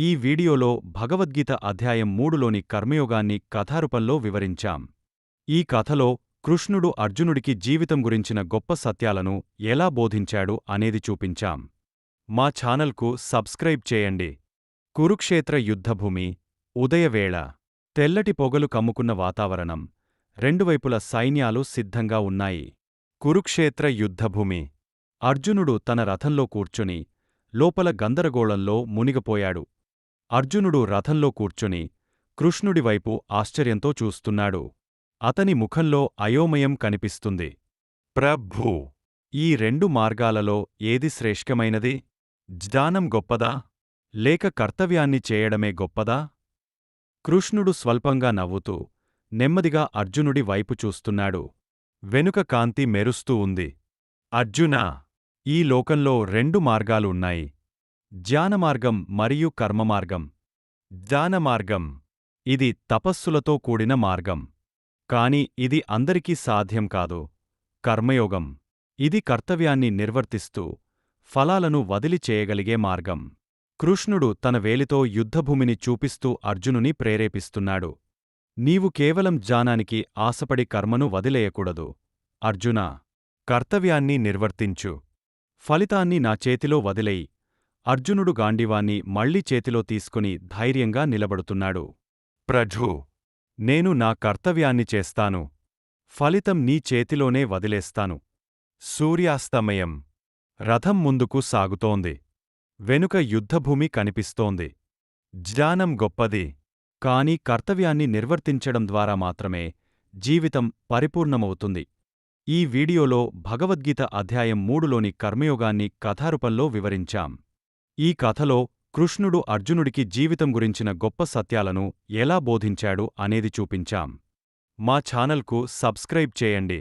ఈ వీడియోలో భగవద్గీత అధ్యాయం మూడులోని కర్మయోగాన్ని కథారూపంలో వివరించాం. ఈ కథలో కృష్ణుడు అర్జునుడికి జీవితం గురించిన గొప్ప సత్యాలను ఎలా బోధించాడు అనేది చూపించాం. మా ఛానల్కు సబ్స్క్రైబ్ చేయండి. కురుక్షేత్ర యుద్ధభూమి ఉదయవేళ. తెల్లటి పొగలు కమ్ముకున్న వాతావరణం. రెండువైపుల సైన్యాలు సిద్ధంగా ఉన్నాయి. కురుక్షేత్ర యుద్ధభూమి. అర్జునుడు తన రథంలో కూర్చుని లోపల గందరగోళంలో మునిగిపోయాడు. అర్జునుడు రథంలో కూర్చుని కృష్ణుడివైపు ఆశ్చర్యంతో చూస్తున్నాడు. అతని ముఖంలో అయోమయం కనిపిస్తుంది. ప్రభూ! ఈ రెండు మార్గాలలో ఏది శ్రేష్ఠమైనది? జ్ఞానం గొప్పదా? లేక కర్తవ్యాన్ని చేయడమే గొప్పదా? కృష్ణుడు స్వల్పంగా నవ్వుతూ నెమ్మదిగా అర్జునుడి వైపు చూస్తున్నాడు. వెనుక కాంతి మెరుస్తూ ఉంది. అర్జునా! ఈ లోకంలో రెండు మార్గాలు ఉన్నాయి. ధ్యానమార్గం మరియు కర్మమార్గం. ధ్యానమార్గం ఇది తపస్సులతో కూడిన మార్గం. కాని ఇది అందరికీ సాధ్యం కాదు. కర్మయోగం ఇది కర్తవ్యాన్ని నిర్వర్తిస్తూ ఫలాలను వదిలి చేయగలిగే మార్గం. కృష్ణుడు తన వేలితో యుద్ధభూమిని చూపిస్తూ అర్జునుని ప్రేరేపిస్తున్నాడు. నీవు కేవలం జానానికి ఆశపడి కర్మను వదిలేయకూడదు. అర్జునా కర్తవ్యాన్ని నిర్వర్తించు. ఫలితాన్ని నా చేతిలో వదిలేయి. అర్జునుడు గాండివాన్ని మళ్ళీ చేతిలో తీసుకుని ధైర్యంగా నిలబడుతున్నాడు. ప్రఝూ నేను నా కర్తవ్యాన్ని చేస్తాను. ఫలితం నీ చేతిలోనే వదిలేస్తాను. సూర్యాస్తమయం. రథం ముందుకు సాగుతోంది. వెనుక యుద్ధభూమి కనిపిస్తోంది. జ్ఞానం గొప్పది. కాని కర్తవ్యాన్ని నిర్వర్తించడం ద్వారా మాత్రమే జీవితం పరిపూర్ణమవుతుంది. ఈ వీడియోలో భగవద్గీత అధ్యాయం మూడులోని కర్మయోగాన్ని కథారూపంలో వివరించాం. ఈ కథలో కృష్ణుడు అర్జునుడికి జీవితం గురించిన గొప్ప సత్యాలను ఎలా బోధించాడు అనేది చూపించాం. మా ఛానల్కు సబ్స్క్రైబ్ చేయండి.